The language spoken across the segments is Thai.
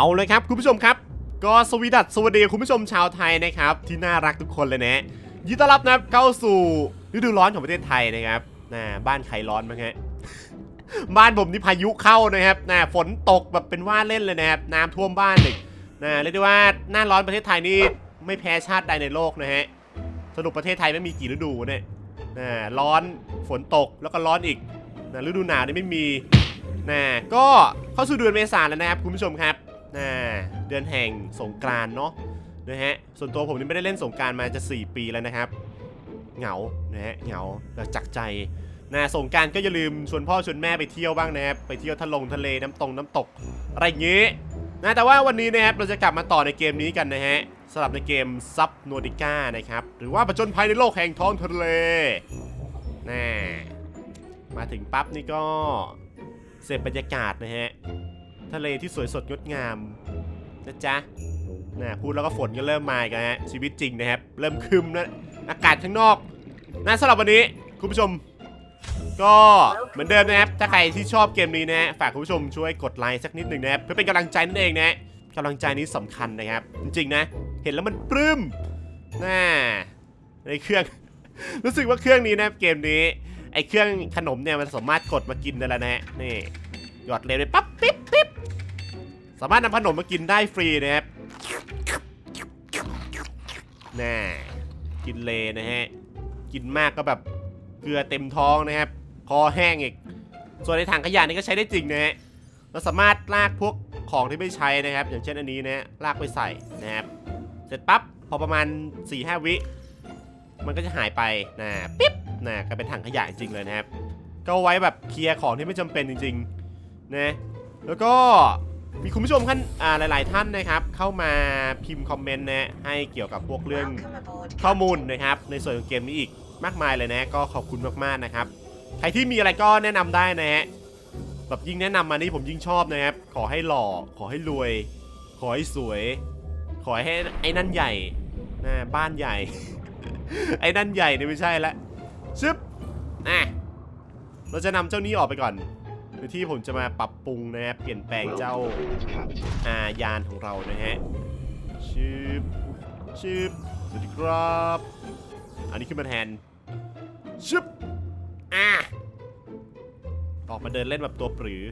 เอาเลยครับคุณผู้ชมครับ ก็สวีดัสสวัสดีคุณผู้ชมชาวไทยนะครับ ที่น่ารักทุกคนเลยนะยินดีต้อนรับนะครับเข้าสู่ฤดูร้อนของประเทศไทยนะครับนะบ้านใครร้อนบ้างฮะบ้านผมนี่พายุเข้านะครับนะฝนตกแบบเป็นว่าเล่นเลยนะครับน้ำท่วมบ้านอีกนะเรียกได้ว่าหน้าร้อนประเทศไทยนี่ไม่แพ้ชาติใดในโลกนะฮะสรุปประเทศไทยไม่มีกี่ฤดูเนี่ยนะร้อนฝนตกแล้วก็ร้อนอีกนะฤดูหนาวนี่ไม่มีนะก็เข้าสู่เดือนเมษายนแล้วนะครับคุณผู้ชมครับ นะเดือนแห่งสงกรานเนาะนะฮะส่วนตัวผมนี่ไม่ได้เล่นสงการมาจะ 4 ปีแล้วนะครับ เหงานะฮะเหงาแต่จักใจนะสงการก็อย่าลืมชวนพ่อชวนแม่ไปเที่ยวบ้างนะครับไปเที่ยวทะลงทะเลน้ำตรงน้ำตก อะไรอย่างงี้นะแต่ว่าวันนี้นะครับเราจะกลับมาต่อในเกมนี้กันนะฮะสำหรับในเกมซับโนดิก้านะครับหรือว่าผจญภัยในโลกแห่งท้องทะเลนะมาถึงปั๊บนี่ก็เสพบรรยากาศนะฮะ ทะเลที่สวยสดงดงามนะจ๊ะนะพูดแล้วก็ฝนก็เริ่มมาอีกันฮะชีวิตจริงนะครับ เริ่มคึมแล้วอากาศข้างนอกนะสำหรับวันนี้คุณผู้ชม ก็เหมือนเดิมนะครับ ถ้าใครที่ชอบเกมนี้นะฮะฝากคุณผู้ชมช่วยกดไลค์สักนิดหนึ่งนะครับเพื่อเป็นกำลังใจนั่นเองนะกำลังใจนี้สำคัญนะครับ จริงๆนะ เห็นแล้วมันปลื้มน่าในเครื่อง รู้สึกว่าเครื่องนี้นะเกมนี้ไอเครื่องขนมเนี่ยมันสามารถกดมากินได้แล้วนะฮะนี่ ยอดเลวเลยปั๊บปิ๊บปิ๊บสามารถนำขนมมากินได้ฟรีนะครับน่ากินเลนะฮะ กินมากก็แบบเกลือเต็มท้องนะครับ คอแห้งอีก ส่วนในถังขยะนี่ก็ใช้ได้จริงนะฮะเราสามารถลากพวกของที่ไม่ใช้นะครับ อย่างเช่นอันนี้นะฮะลากไปใส่นะครับ เสร็จปั๊บพอประมาณ4-5วิ มันก็จะหายไปนะปิ๊บนะกลายเป็นถังขยะจริงเลยนะครับ ก็ไว้แบบเคลียร์ของที่ไม่จำเป็นจริง ๆ นะแล้วก็มีคุณผู้ชมท่านอ่าหลาย ๆ ท่านนะครับ เข้ามาพิมพ์คอมเมนต์นะให้เกี่ยวกับพวกเรื่องข้อมูลนะครับ ในส่วนของเกมนี้อีกมากมายเลยนะ ก็ขอบคุณมาก ๆ นะครับ ใครที่มีอะไรก็แนะนำได้นะฮะแบบยิ่งแนะนำมานี่ผมยิ่งชอบนะครับ ขอให้หล่อ ขอให้รวย ขอให้สวย ขอให้ไอ้นั่นใหญ่นะบ้านใหญ่ ไอ้นั่นใหญ่เนี่ยไม่ใช่ละชึบอะเราจะนำเจ้านี้ออกไปก่อน โดยที่ผมจะมาปรับปรุงนะครับเปลี่ยนแปลงเจ้าอายานของเรานะฮะชึบชึบสวัสดีครับ อันนี้ขึ้นมาแทนชึบอะออกมาเดินเล่นแบบตัวปรือ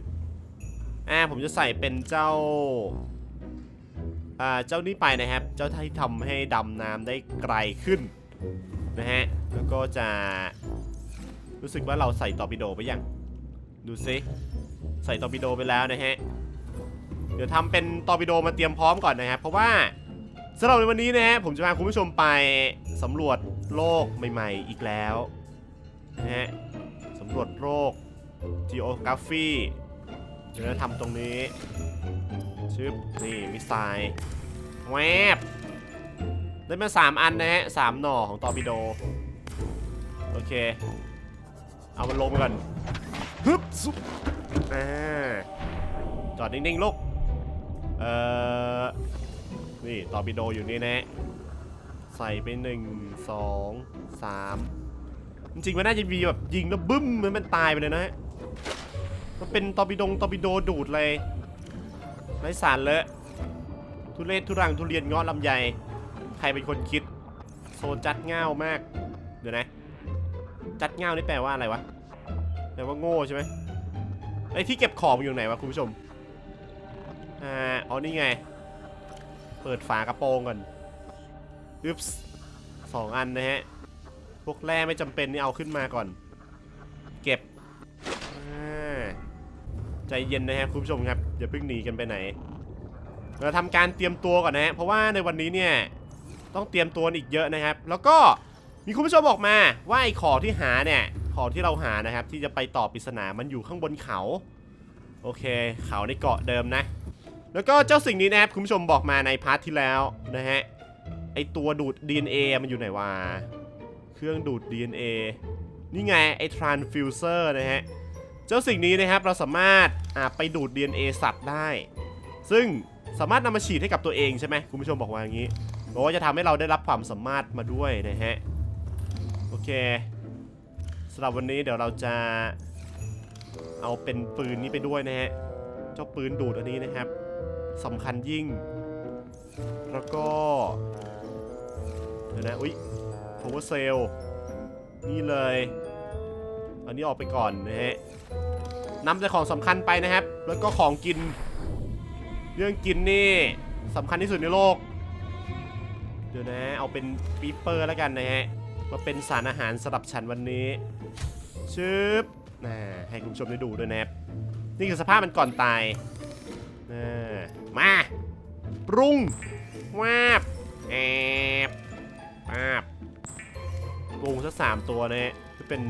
อ่าผมจะใส่เป็นเจ้าอ่าเจ้านี้ไปนะครับ เจ้าที่ทำให้ดำน้ำได้ไกลขึ้นนะฮะแล้วก็จะรู้สึกว่าเราใส่ตอร์ปิโดไปยัง ดูซิใส่ตอร์ปิโดไปแล้วนะฮะ เดี๋ยวทำเป็นตอร์ปิโดมาเตรียมพร้อมก่อนนะครับเพราะว่าสำหรับในวันนี้นะฮะผมจะพาคุณผู้ชมไปสำรวจโลกใหม่ ๆ อีกแล้วนะฮะสำรวจโลก geography เดี๋ยวเราทำตรงนี้ชึบนี่มิสไซล์แวบได้มา3อันนะฮะสามหน่อของตอร์ปิโด โอเค เอามันลงไปก่อน ซุบอ่จอดนิ่งๆลูก เอ่อ นี่ตอร์ปิโดอยู่นี่นะ ใส่ไปหนึ่งสองสามจริงๆมันน่าจะมีแบบยิงแล้วบึ้มมันมันตายไปเลยนะฮะมันเป็นตอร์ปิดงตอร์ปิโดดูดเลยไร้สารเลอะทุเรศทุรังทุเรียนเงาะลำไยใครเป็นคนคิด โซจัดเง่ามาก เดี๋ยวนะ จัดเง่านี่แปลว่าอะไรวะ แปลว่าโง่ใช่ไหม ไอ้ที่เก็บของอยู่ไหนวะคุณผู้ชม อ่าอ๋อนี่ไง เปิดฝากระโปรงก่อนอึ๊บส์สองอันนะฮะ พวกแร่ไม่จำเป็นนี่เอาขึ้นมาก่อน เก็บ ใจเย็นนะฮะคุณผู้ชมครับอย่าเพิ่งหนีกันไปไหน เราทำการเตรียมตัวก่อนนะฮะ เพราะว่าในวันนี้เนี่ยต้องเตรียมตัวอีกเยอะนะครับ แล้วก็มีคุณผู้ชมบอกมาว่าไอ้ของที่หาเนี่ย ของที่เราหานะครับ ที่จะไปต่อปริศนามันอยู่ข้างบนเขา โอเค เขาในเกาะเดิมนะ แล้วก็เจ้าสิ่งนี้นะครับคุณผู้ชมบอกมาในพาร์ทที่แล้วนะฮะไอตัวดูด DNA มันอยู่ไหนวะเครื่องดูด DNA นี่ไงไอ transfuser นะฮะเจ้าสิ่งนี้นะครับเราสามารถอ่าไปดูด DNA สัตว์ได้ ซึ่งสามารถนำมาฉีดให้กับตัวเองใช่ไหมคุณผู้ชมบอกว่าอย่างนี้บอกว่าจะทำให้เราได้รับความสามารถมาด้วยนะฮะโอเคำหรับวันนี้เดี๋ยวเราจะเอาเป็นปืนนี้ไปด้วยนะฮะ เจ้าปืนดูดอันนี้นะครับสำคัญยิ่ง แล้วก็เดี๋ยวนะ อุ๊ย power cell นี่เลย อันนี้ออกไปก่อนนะฮะนำแต่ของสำคัญไปนะครับ แล้วก็ของกิน เรื่องกินนี่สำคัญที่สุดในโลก เดี๋ยวนะ เอาเป็นปีเปอร์แล้วกันนะฮะ มาเป็นสารอาหารสำหรับฉันวันนี้ ชึบนะให้คุณผู้ชมได้ดูด้วยนะครับนี่คือสภาพมันก่อนตายนะมาปรุงวาบแอบปาบปรุงสักสามตัวเนะฮะจะเป็น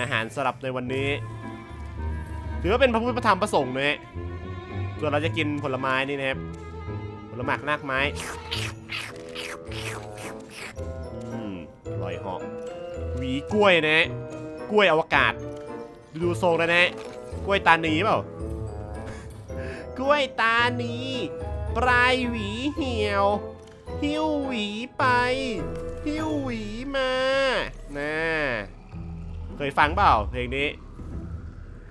อาหารสำหรับในวันนี้ ถือว่าเป็นพระพุทธธรรมประสงค์เนะฮะส่วนเราจะกินผลไม้นี่นะครับผลไม้รากไม้อืมอร่อยหอกหวีกล้วยนะฮะ กล้วยอวกาศ ดูทรงแล้วนะฮะกล้วยตานีเปล่า กล้วยตานีปลายหวีเหี่ยว หิ้วหวีไป หิ้วหวีมาน่าเคยฟังเปล่าเพลงนี้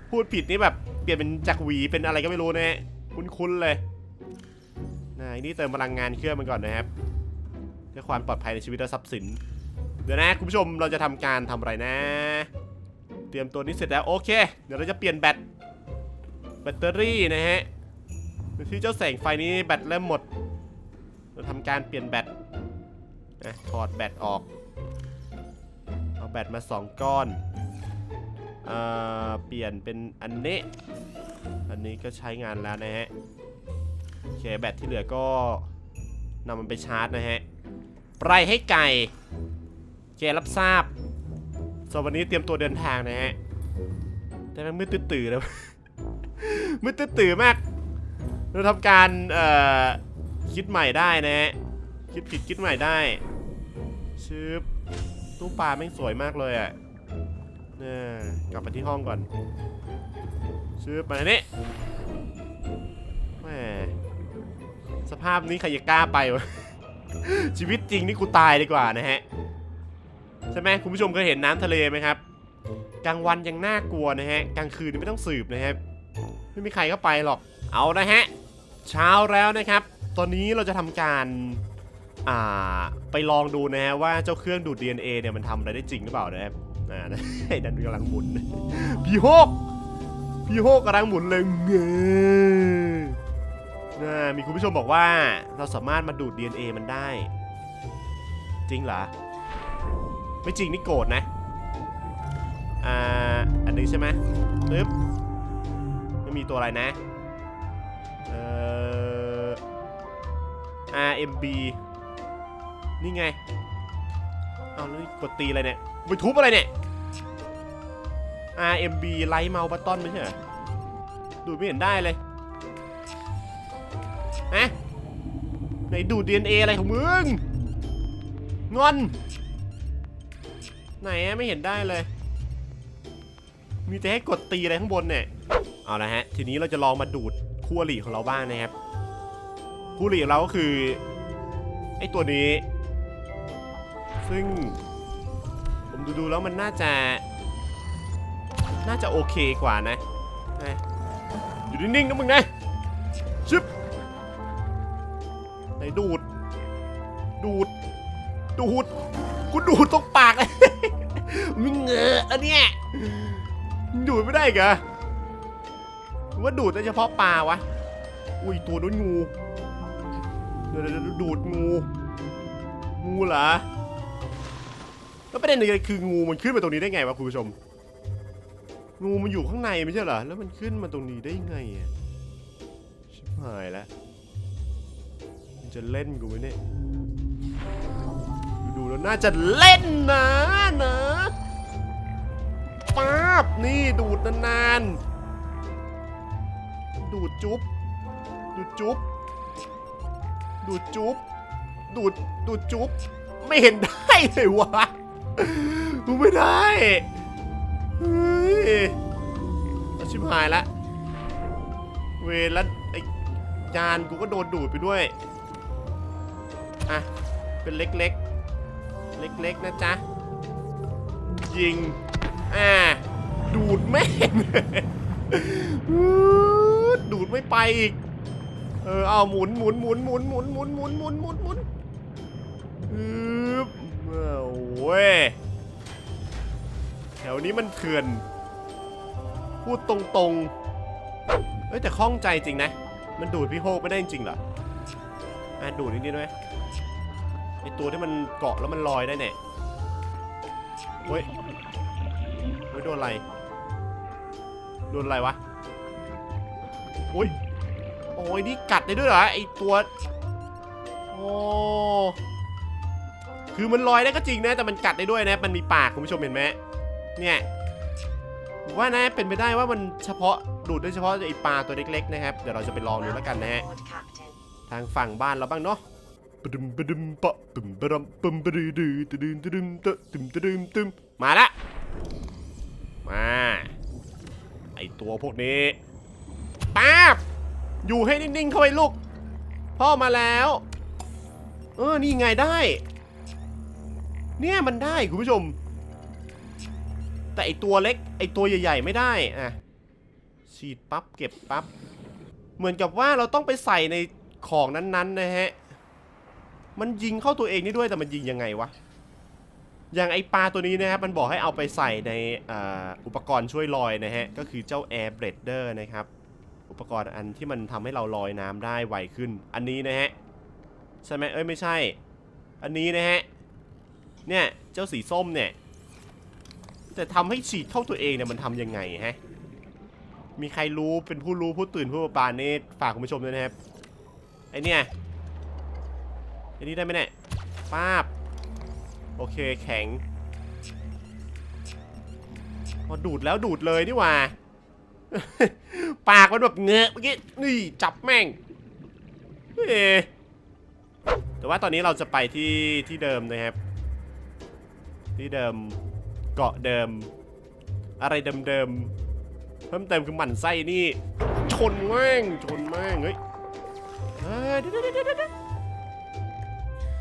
พูดผิดนี่แบบเปลี่ยนเป็นจากหวีเป็นอะไรก็ไม่รู้นะฮะคุ้นๆเลยนะนนี่เติมพลังงานเครื่องมันก่อนนะครับเพื่อความปลอดภัยในชีวิตและทรัพย์สิน เดี๋ยวนะคุณผู้ชมเราจะทำการทำอะไรนะ เตรียมตัวนี้เสร็จแล้วโอเค เดี๋ยวเราจะเปลี่ยนแบตแบตเตอรี่นะฮะที่เจ้าแสงไฟนี้แบตเริ่มหมด เราทำการเปลี่ยนแบตอะถอดแบตออก เอาแบตมา 2 ก้อนเอ่อเปลี่ยนเป็นอันนี้ อันนี้ก็ใช้งานแล้วนะฮะโอเคแบตที่เหลือก็นำมันไปชาร์จนะฮะ ไปให้ไก่ แกรับทราบสำหรับวันนี้เตรียมตัวเดินทางนะฮะ แต่มันมืดตื่นแล้ว มืดตื่นมาก เราทำการเอ่อคิดใหม่ได้นะฮะ คิดผิดคิดใหม่ได้ชืบตู้ปลาแม่งสวยมากเลยอะเนี่ยกลับไปที่ห้องก่อนชืบมาอันนี้แหมสภาพนี้ใครจะกล้าไปวะ ชีวิตจริงนี่กูตายดีกว่านะฮะ ช่ไหมคุณผู้ชมเคยเห็นน้ำทะเลไหมครับกลางวันยังน่ากลัวนะฮะกลางคืนไม่ต้องสืบนะครับไม่มีใครเข้าไปหรอกเอานะฮะเช้าแล้วนะครับ ตอนนี้เราจะทำการอ่าไปลองดูนะฮะว่าเจ้าเครื่องดูด DNA เนี่ยมันทำอะไรได้จริงหรือเปล่านะครับอ่าไอ้ดันกำลังหมุนพี่โฮกพี่โฮกกำลังหมุนเลยเงยนะมีคุณผู้ชมบอกว่าเราสามารถมาดูด DNA มันได้ จริงเหรอ ไม่จริงนี่โกรธนะ อ่า อันนี้ใช่ไหมปึ๊บ ไม่มีตัวอะไรนะ เอ่อ RMB นี่ไง เอาแล้วนี่กดตีอะไรเนี่ยไปทุบอะไรเนี่ย RMB ไลท์เมาส์บัตตอนไม่ใช่เหรอ ดูไม่เห็นได้เลยฮะไหนดูด DNA อะไรของมึง งอน ไหนอะไม่เห็นได้เลย มีแต่ให้กดตีอะไรข้างบนเนี่ยเอาละฮะ ทีนี้เราจะลองมาดูดคู่อริของเราบ้างนะครับคู่อริของเราก็คือไอ้ตัวนี้ ซึ่ง ผมดูดูๆแล้วมันน่าจะ น่าจะโอเคกว่านะไงอยู่นิ่งๆนะมึงนะชึบไหนดูด ดูด ดูด กูดูดตรงปากเลยมึง เหงอะอันเนี้ยดูดไม่ได้อีกเหรอหรือว่าดูดแต่เฉพาะปลาวะ อุ้ยตัวนู้นงู เดี๋ยวดูดงู งูเหรอ แล้วประเด็นเลยคืองูมันขึ้นมาตรงนี้ได้ไงวะคุณผู้ชม งูมันอยู่ข้างในไม่ใช่เหรอ แล้วมันขึ้นมาตรงนี้ได้ไงอะ ชิบหายแล้ว มันจะเล่นกูไหมเนี่ย ดูแล้วน่าจะเล่นนะนะ ป๊าบนี่ดูดนานๆ ดูดจุ๊บ ดูดจุ๊บ ดูดจุ๊บ ดูด ดูดจุ๊บ ไม่เห็นได้เลยวะกูไม่ได้เฮ้ยเอาชิบหายละ เวล้วไอ้จานกูก็โดนดูดไปด้วย อะ เป็นเล็กๆ เล็กๆนะจ๊ะ ยิง อ่า ดูดแม่งดูดไม่ไปอีก เออเอาหมุนหมุนหมุนหมุนหมุนหมุนหมุนหมุนหมุนหมุนฮึบเอาเว้ยแถวนี้มันเถื่อน พูดตรงๆเอ้ยแต่ข้องใจจริงนะ มันดูดพี่โฮกไม่ได้จริงเหรออะดูดนิดๆด้วยไอตัวที่มันเกาะแล้วมันลอยได้เนี่ยเฮ้ยเฮ้ยโดนอะไร โดนอะไรวะอุ้ยโอ้ยนี่กัดได้ด้วยเหรอไอตัวโอ้คือมันลอยได้ก็จริงนะแต่มันกัดได้ด้วยนะมันมีปากคุณผู้ชมเห็นไหมเนี่ยว่านะเป็นไปได้ว่ามันเฉพาะดูดได้เฉพาะไอปลาตัวเล็กๆนะครับเดี๋ยวเราจะไปลองดูแล้วกันนะฮะทางฝั่งบ้านเราบ้างเนาะปดึมปดึมปะตึมปะดมปึมปะดือดือตะดึมตะดึมตะตึมตะดึมตึมมาละมา ไอตัวพวกนี้ป๊าบอยู่ให้นิ่งๆเข้าไว้ลูก พ่อมาแล้ว เออ นี่ไงได้ เนี่ยมันได้คุณผู้ชม แต่ไอตัวเล็ก ไอตัวใหญ่ๆไม่ได้อะฉีดปั๊บเก็บปั๊บ เหมือนกับว่าเราต้องไปใส่ในของนั้นๆนะฮะ มันยิงเข้าตัวเองนี่ด้วยแต่มันยิงยังไงวะ อย่างไอปลาตัวนี้นะครับมันบอกให้เอาไปใส่ในอ,อุปกรณ์ช่วยลอยนะฮะ ก็คือเจ้า Air b r e a d e r นะครับ อุปกรณ์อันที่มันทำให้เราลอยน้ำได้ไวขึ้น อันนี้นะฮะ ใช่ไหมเอ้ยไม่ใช่ อันนี้นะฮะ เนี่ยเจ้าสีส้มเนี่ย แต่ทำให้ฉีดเข้าตัวเองเนี่ยมันทำยังไงฮะ มีใครรู้เป็นผู้รู้ผู้ตื่นผู้ประปานนี่ฝากคุณผู้ชมด้วยนะครับไอเนี่ยไอนี่ได้ไหมเนี่ยป้าบ โอเคแข็งพอดูดแล้วดูดเลยนี่ว่า ปากมันแบบเงอะเมื่อกี้นี่จับแม่งเฮ้แต่ว่าตอนนี้เราจะไปที่ที่เดิมนะครับ ที่เดิมเกาะเดิม อะไรเดิมๆเพิ่มเติมคือหมั่นไส้นี่ ชนแม่งชนแม่งเฮ้ย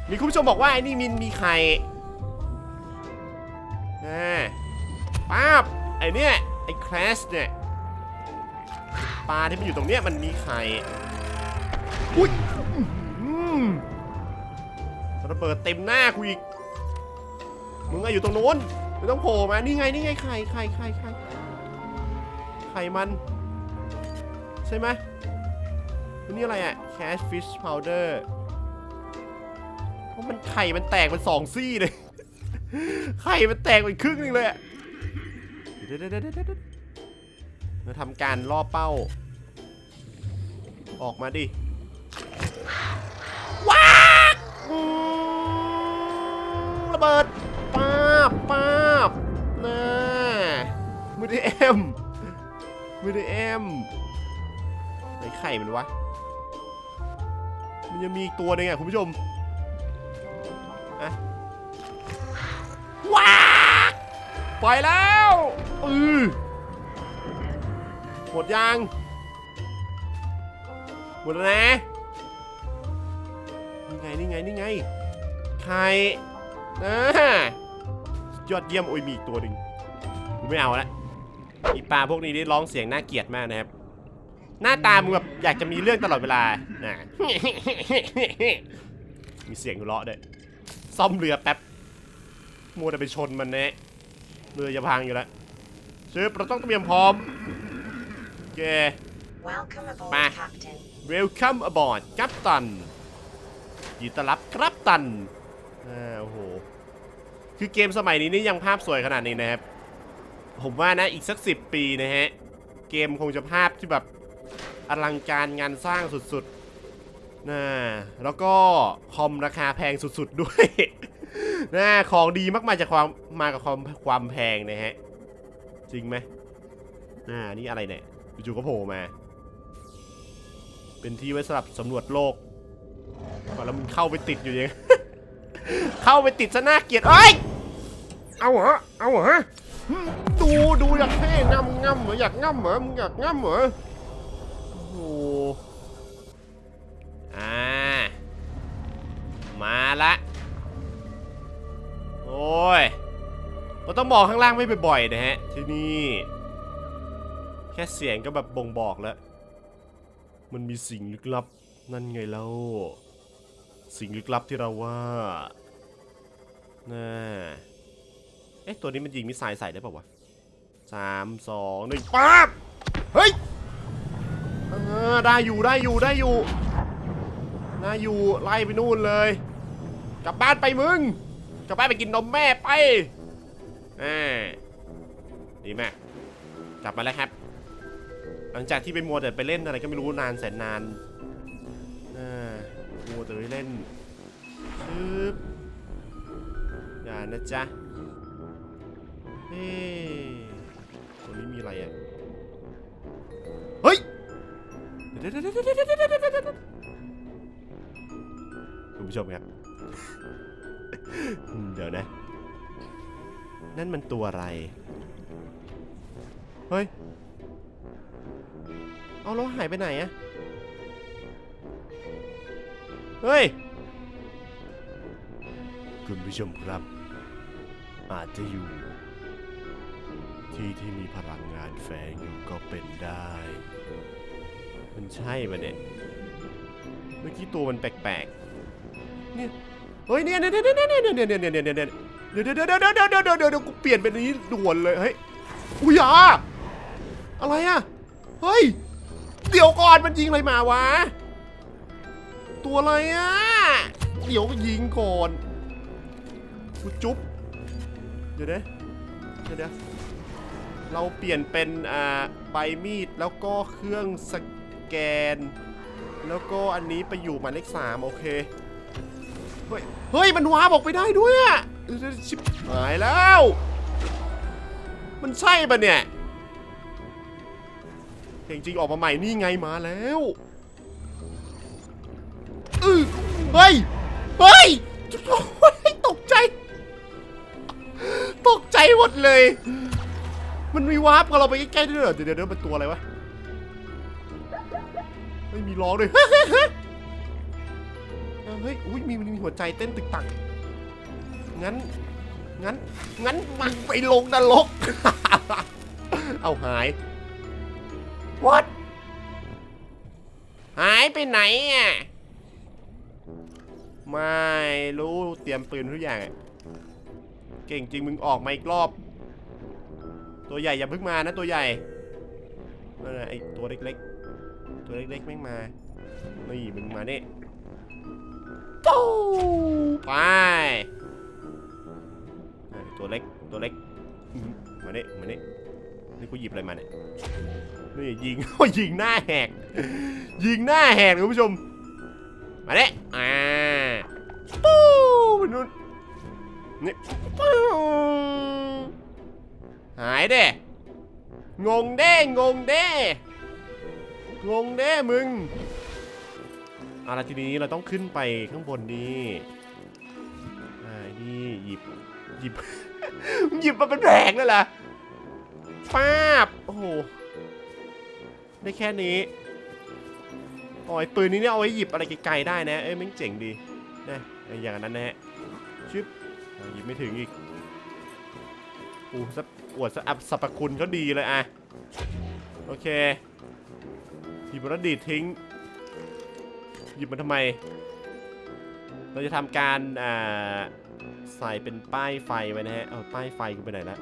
มีคุณผู้ชมบอกว่าไอ้นี่มินมีไข่ อ่าป้าบไอเนี่ยไอแคลสเนี่ยปลาที่มันอยู่ตรงเนี้ยมันมีไข่อุ้ยอืมระเบิดเต็มหน้ากูอีกมึงอะอยู่ตรงโน้นไม่ต้องโผล่มานี่ไงนี่ไงไข่ไข่ไข่ไข่ไข่มัน ใช่ไหมอันนี่อะไรอะ catfish powder เพราะมันไข่มันแตกเป็นสองซี่เลย ไข่มันแตกเป็นครึ่งหนึงเลยเดี๋ยวเดี๋ยวเดี๋ยวเดี๋ยวเราทำการล่อเป้า ออกมาดิ ว้าระเบิดป้าบป้าบน่ามือดีเอ็มมือดีเอ็มไหนไข่มันวะ มันยังมีอีกตัวหนึงอะคุณผู้ชมอะ ว้าปล่อยแล้วอือหมดยังหมดแล้วนะนี่ไงนี่ไงนี่ไงไข่นะยอดเยี่ยมโอ้ยมีอีกตัวหนึ่งกูไม่เอาละอีปลาพวกนี้นี่ร้องเสียงน่าเกลียดมากนะครับ หน้าตามึงแบบอยากจะมีเรื่องตลอดเวลานะมีเสียงหัวเราะด้วยซ่อมเรือแป๊บ มัวแต่ไปชนมันแนะเรือจะพังอยู่แล้วเชฟเราต้องเตรียมพร้อมโอเค Welcome aboard, Ma. Captain. Welcome aboard กัปตันยินดีต้อนรับครับตันอ่าโอ้โห คือเกมสมัยนี้นี่ยังภาพสวยขนาดนี้นะครับ ผมว่านะอีกสักสิปีนะฮะ เกมคงจะภาพที่แบบอลังการงานสร้างสุดๆนะแล้วก็คอมราคาแพงสุดๆด้วย นะของดีมากมาจากความมากับความความแพงนะฮะ จริงไหมน่านี่อะไรเนี่ยจู่ๆก็โผล่มา เป็นที่ไว้สำหรับสำรวจโลกก่อนแล้วมึงเข้าไปติดอยู่ยัง เข้าไปติดซะน่าเกลียดเอ้ยเอาเหรอเอาเหรอดูดูอยากเท่งำงำเหรออยากงำเหรอมึงอยากงำเหรอโอ้ เราต้องบอกข้างล่างไม่บ่อยๆนะฮะ ที่นี่ แค่เสียงก็แบบบ่งบอกแล้ว มันมีสิ่งลึกลับ นั่นไงเล่าสิ่งลึกลับที่เราว่าน่าเอ๊ะตัวนี้มันยิงมิสไซล์ใส่ได้ป่าวะสามสองหนึ่งป๊าบเฮ้ยเออได้อยู่ได้อยู่ได้อยู่ได้อยู่ไล่ไปนู่นเลย กลับบ้านไปมึง กลับบ้านไปกินนมแม่ไป ดีแม่กลับมาแล้วครับ หลังจากที่ไปมัวแต่ไปเล่นอะไรก็ไม่รู้นานแสนนานมัวแต่ไปเล่นซึบอย่านะจ๊ะเฮ้ตรงนี้มีอะไรอะ เฮ้ยคุณผู้ชมครับ เดี๋ยวนะ นั่นมันตัวอะไร เฮ้ย เอาแล้วหายไปไหนอะเฮ้ย คุณผู้ชมครับ อาจจะอยู่ ที่ที่มีพลังงานแฝงอยู่ก็เป็นได้ มันใช่ปะเนี่ย เมื่อกี้ตัวมันแปลกๆ เนี่ย เฮ้ยเนี่ยเนี่ยเนี่ยเนี่ยเนี่ยเนี่ยเนี่ยเนี่ยเนี่ย เดี๋ยวเดี๋ยวเดี๋ยวเดี๋ยวเดี๋ยวเดี๋ยวเดี๋ยวกูเปลี่ยนเป็นนี้ด่วนเลยเฮ้ยอุ้ยอาอะไรอะเฮ้ยเดี๋ยวก่อนมันยิงอะไรมาวะตัวอะไรอะเดี๋ยวก็ยิงก่อนกูจุ๊บเดี๋ยวเดี๋ยวเดี๋ยวเราเปลี่ยนเป็นอ่าใบมีดแล้วก็เครื่องสแกน แล้วก็อันนี้ไปอยู่หมายเลขสามโอเคเฮ้ยเฮ้ยมันว้าบอกไปได้ด้วยอะ ชิบหายแล้ว มันใช่ปะเนี่ยจริงๆออกมาใหม่นี่ไงมาแล้วอือเฮ้ย เฮ้ยตกใจ ตกใจหมดเลย มันมีวาร์ปกับเราไปใกล้ๆด้วยเหรอ เดี๋ยวเดี๋ยวเดี๋ยวมันตัวอะไรวะ ไม่มีร้องด้วยเอาเฮ้ย อุ้ยมีมีหัวใจเต้นตึกตัก งั้น งั้น งั้นมันไปลงนรก เอาหาย what หายไปไหนอะ ไม่รู้เตรียมปืนทุกอย่าง เก่งจริงมึงออกมาอีกรอบ ตัวใหญ่อย่าเพิ่งมานะตัวใหญ่นั่นน่ะไอตัวเล็กๆ ตัวเล็กๆแม่มา นี่มึงมาเนี่ยตู้ไป ตัวเล็กตัวเล็กอื้อหือมาเนี่ยมาเนี่ยนี่กูหยิบอะไรมาเนี่ยนี่ยิงยิงหน้าแหก ยิงหน้าแหกคุณผู้ชม มาเนี่ยอ่าปู้ไปนู่นนี่ปู้หายเด้งงเด้งงเด้งงเด้มึงเอาละทีนี้เราต้องขึ้นไปข้างบนนี้อ่านี่หยิบห ยิบหยิบมาเป็นแผงเลยล่ะป้าบ โอ้โห ได้แค่นี้อ๋อไอ้ปืนนี้เนี่ยเอาไว้หยิบอะไรไกลๆได้นะ เอ้ยมันเจ๋งดี นะอย่างนั้นนะฮะ ชึบหยิบไม่ถึงอีกอู้สับอวดสับสรรพคุณเขาดีเลยอะโอเคหยิบแล้วดีดทิ้ง หยิบมันทำไม เราจะทำการอ่าใส่เป็นป้ายไฟไว้นะฮะ เอาป้ายไฟกูไปไหนแล้ว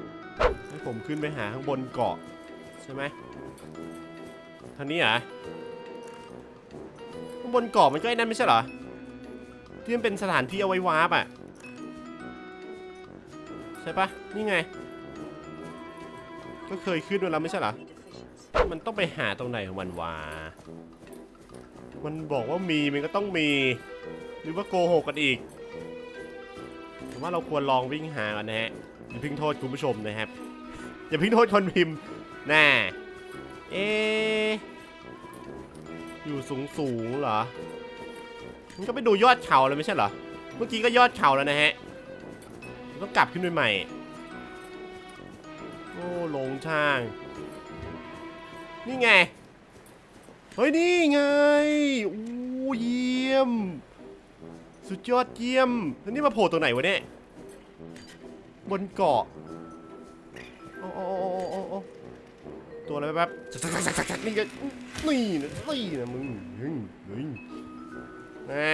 ให้ผมขึ้นไปหาข้างบนเกาะใช่ไหมทางนี้เหรอข้างบนเกาะมันก็ไอ้นั่นไม่ใช่เหรอ ที่มันเป็นสถานที่เอาไว้วาร์ปอะ ใช่ปะนี่ไง ก็เคยขึ้นมาแล้วไม่ใช่เหรอ มันต้องไปหาตรงไหนของมันวะมันบอกว่ามีมันก็ต้องมี หรือว่าโกหกกันอีกผมว่าเราควรลองวิ่งหากันนะฮะอย่าพิ่งโทษคุณผู้ชมนะครับอย่าพิ่งโทษคนพิมพ์น่าเออยู่สูงสูงๆเหรอมันก็ไปดูยอดเขาเลยไม่ใช่เหรอเมื่อกี้ก็ยอดเขาแล้วนะฮะต้องกลับขึ้นไปใหม่โอ้หลงทาง นี่ไง เฮ้ย นี่ไง อู้เยี่ยม สุดยอดเยี่ยมแล้วนี่มาโผล่ตัวไหนวะเนี่ย บนเกาะ โอ้โอ้โอ้โอ้โอ้ตัวอะไรแป๊บๆนี่ก็นี่นะนี่นะมึงเฮ้ยเฮ้ยอ่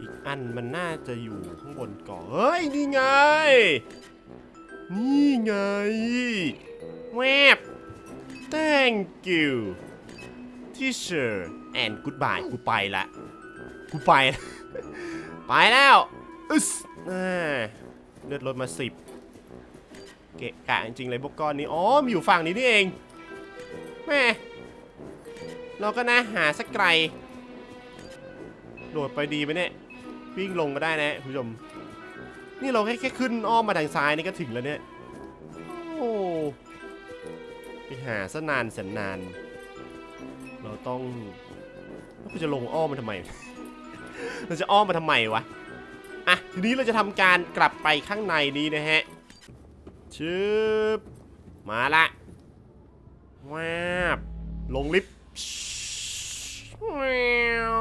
อีกอันมันน่าจะอยู่ข้างบนเก่อนเฮ้ย นี่ไง นี่ไง แวบ thank you teacher and goodbye กูไปละ กูไปละ ไปแล้วอึสอ่าเลือดลดมาสิบเกะกะจริงๆเลยพวกก้อนนี้อ๋อมอยู่ฝั่งนี้นี่เองแม่เราก็นะหาสักไกล โดดไปดีไหมเนี่ยวิ่งลงก็ได้นะคุณผู้ชมนี่เราแค่แค่ขึ้นอ้อมมาทางซ้ายนี่ก็ถึงแล้วเนี่ยโอ้ไปหาซะนานแสนนาน เราต้องแล้วกูจะลงอ้อมมันทำไม เราจะอ้อมมาทำไมวะ อะ ทีนี้เราจะทำการกลับไปข้างในนี้นะฮะ ชึบ มาละแวบลงลิฟต์แวว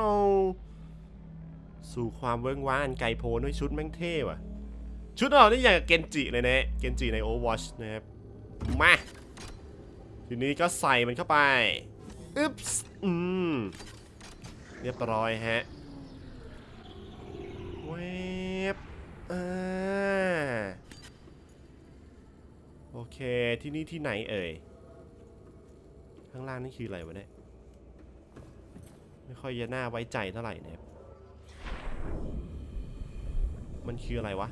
สู่ความเวิ้งว้างอันไกลโพ้นด้วยชุดแม่งเท่ว่ะ ชุดเรานี่อย่างกับเกนจิเลยนะเกนจิใน Overwatch นะครับ มา ทีนี้ก็ใส่มันเข้าไป อึ๊บอืม เรียบร้อยฮะ เวบ อ่าโอเคที่นี่ที่ไหนเอ่ย ข้างล่างนี่คืออะไรวะเนี่ย ไม่ค่อยจะน่าไว้ใจเท่าไหร่นะครับ มันคืออะไรวะ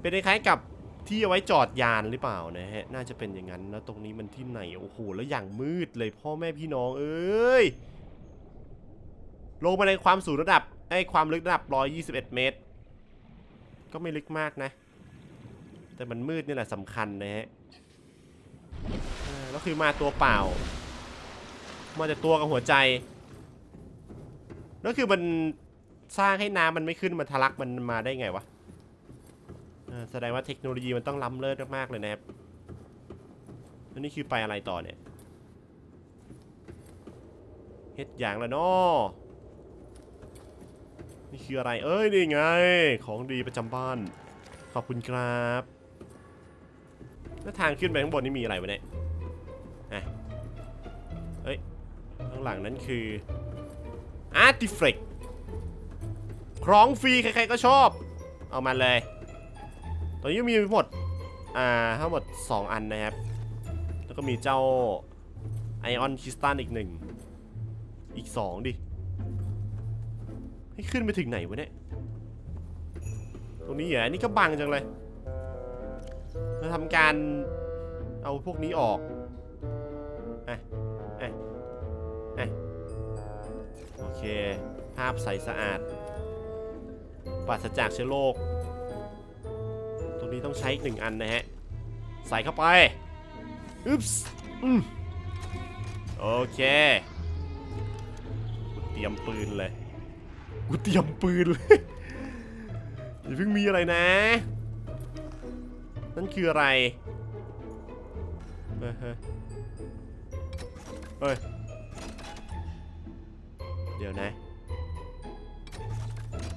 เป็นคล้ายๆกับที่เอาไว้จอดยานหรือเปล่านะฮะ น่าจะเป็นอย่างนั้นแล้วตรงนี้มันที่ไหน โอ้โห แล้วอย่างมืดเลยพ่อแม่พี่น้องเอ้ย ลงมาในความสูงระดับไอ้ความลึกระดับ 121 เมตร ก็ไม่ลึกมากนะ แต่มันมืดนี่แหละสำคัญนะฮะแล้วคือมาตัวเปล่า มาแต่ตัวกับหัวใจแล้วคือมันสร้างให้น้ำมันไม่ขึ้นมันทะลักมันมาได้ไงวะอ่าแสดงว่าเทคโนโลยีมันต้องล้ำเลิศมากๆเลยนะครับแล้วนี่คือไปอะไรต่อเนี่ยเฮ็ดอย่างละเนาะ นี่คืออะไร เอ้ย นี่ไง ของดีประจำบ้าน ขอบคุณครับ แล้วทางขึ้นไปข้างบนนี่มีอะไรวะเนี่ยอะเอ้ย ข้างหลังนั้นคืออาร์ติเฟกคล้องฟรีใครๆก็ชอบ เอามาเลย ตอนนี้มีหมด อ่า ทั้งหมด 2 อันนะครับ แล้วก็มีเจ้าไอออนคิสตันอีกหนึ่ง อีกสองดิ ให้ขึ้นไปถึงไหนวะเนี่ย ตรงนี้เหรอนนี่ก็บังจังเลยเราทำการเอาพวกนี้ออกอะอะอะโอเค ภาพใสสะอาดปราศจากเชื้อโรค ตรงนี้ต้องใช้อีกหนึ่งอันนะฮะ ใส่เข้าไป อึ๊บส์โอเค เตรียมปืนเลย กูเตรียมปืนเลย อย่าเพิ่งมีอะไรนะ นั่นคืออะไร เฮ้ยเฮ้ย เดี๋ยวนะ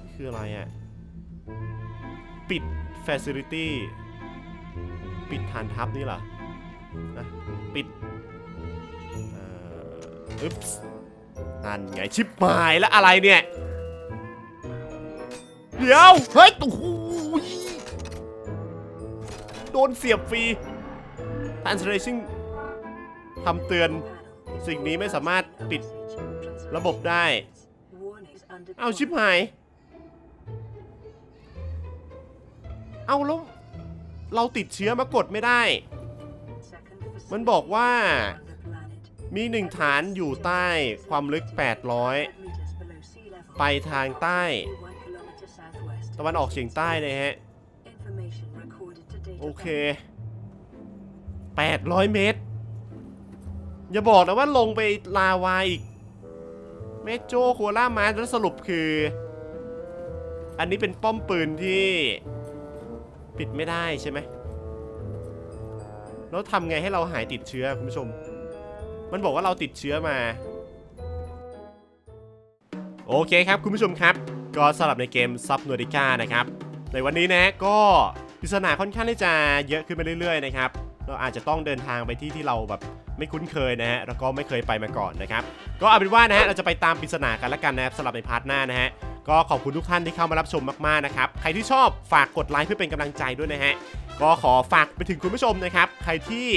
นี่คืออะไรอะ ปิด Facility ปิดฐานทัพนี่เหรออะปิดอ่ออึ๊บส์นั่นไงชิปหายแล้วอะไรเนี่ย เดี๋ยว เฮ้ยโอ้โหยโดนเสียบฟรี Translation คำเตือน สิ่งนี้ไม่สามารถปิดระบบได้ เอาชิปหาย เอาแล้ว เราติดเชื้อมากดไม่ได้ มันบอกว่า มีหนึ่งฐานอยู่ใต้ความลึก 800 ไปทางใต้ ตะวันออกเฉียงใต้เลยฮะ โอเค 800 เมตร อย่าบอกนะว่าลงไปลาวาอีก เมโจโคล่ามาแล้วสรุปคือ อันนี้เป็นป้อมปืนที่ ปิดไม่ได้ใช่ไหม แล้วทำไงให้เราหายติดเชื้อคุณผู้ชม มันบอกว่าเราติดเชื้อมา โอเคครับคุณผู้ชมครับ ก็สำหรับในเกมซับน u ดิก้านะครับ ในวันนี้นะก็ปริศนาค่อนข้างที่จะเยอะขึ้นไปเรื่อยๆนะครับ เราอาจจะต้องเดินทางไปที่ที่เราแบบไม่คุ้นเคยนะฮะ แล้วก็ไม่เคยไปมาก่อนนะครับ ก็เอาเป็นว่านะฮะ เราจะไปตามปริศนากันละกันนะครับสำหรับในพาร์ทหน้านะฮะ ก็ขอบคุณทุกท่านที่เข้ามารับชมมากๆนะครับ ใครที่ชอบฝากกดไลค์เพื่อเป็นกำลังใจด้วยนะฮะ ก็ขอฝากไปถึงคุณผู้ชมนะครับ ใครที่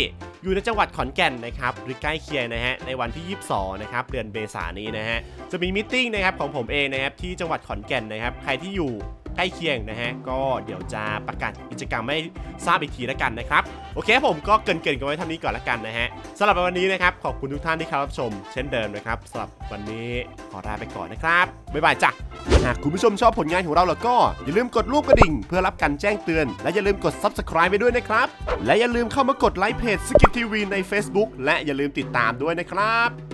อยู่ในจังหวัดขอนแก่นนะครับหรือใกล้เคียงนะฮะในวันที่ 22 นะครับเดือนเมษายนนี้นะฮะจะมีมิ팅นะครับของผมเองนะครับที่จังหวัดขอนแก่นนะครับใครที่อยู่ ใกล้เคียงนะฮะ ก็เดี๋ยวจะประกาศกิจกรรมให้ทราบอีกทีแล้วกันนะครับ โอเคผมก็เกินๆกันไว้เท่านี้ก่อนละกันนะฮะสำหรับวันนี้นะครับ ขอบคุณทุกท่านที่เข้ารับชม เช่นเดิมนะครับสำหรับวันนี้ขอลาไปก่อนนะครับ บ๊ายบายจ้ะ หากคุณผู้ชมชอบผลงานของเราแล้วก็ อย่าลืมกดรูปกระดิ่ง เพื่อรับการแจ้งเตือน และอย่าลืมกด subscribe ไปด้วยนะครับ และอย่าลืมเข้ามากดไลค์เพจสกิททีวีใน Facebook และอย่าลืมติดตามด้วยนะครับ